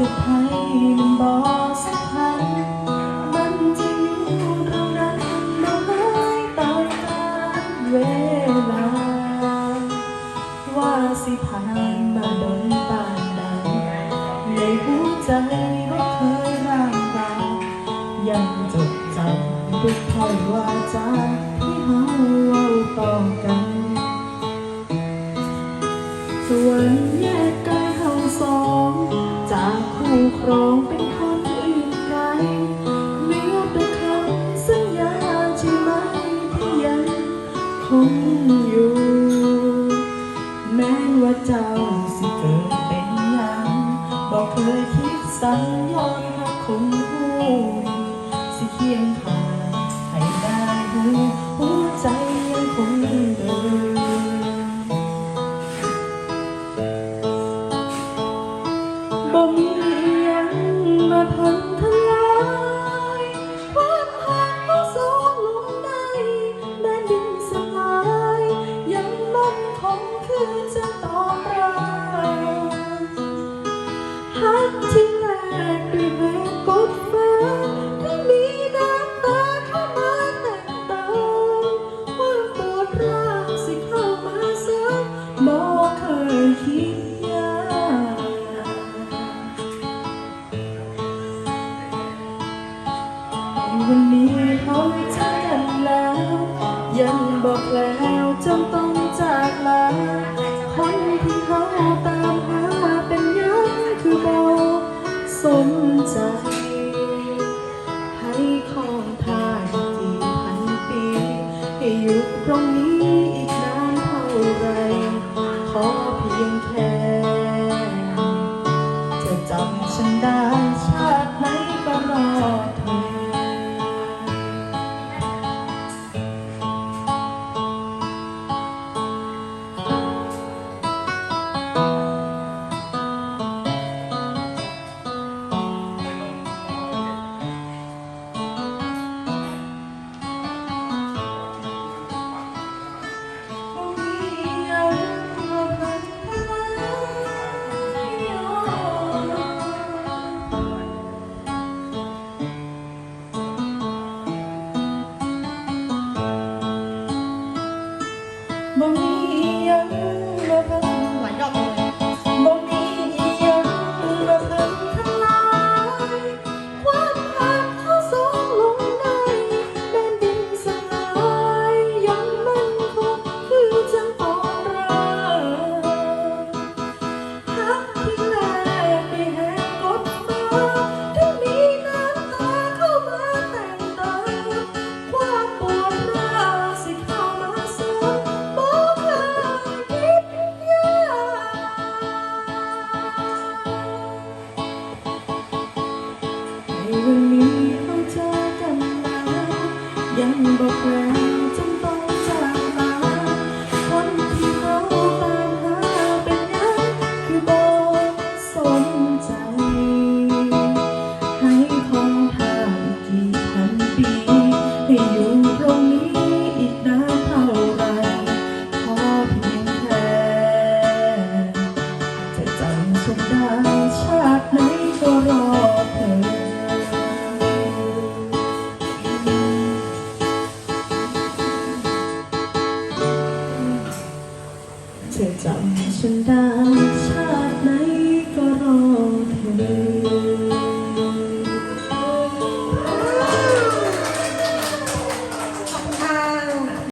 บอกสักคำมันจะอยู่ตรงนั้นบ่หายไปตามเวลา ว่าสิผ่านมาโดนปานใดในหัวใจบ่เคยร่างรายยังจดจำทุกถ้อยวาจาที่เฮาเว้าต่อ ยังข้างให้ได้หูหัวใจยังคงเดินบ่มีหยังมาพังทลายความหักของสองลงได้แม้ดินสลาย ยังมั่นคงคือจะต่อปราหักที่ วันนี้เขาเจอกันแล้ว ยังบอกแล้วจำต้องจากลาคนที่เขาตามหาเป็นยังคือบอกสนใจ ให้ของทางกี่พันปี ให้อยู่ตรงนี้อีกนานเท่าไร ขอเพียงแค่ ชาติไหนก็รอเธอ ธอจำฉันได้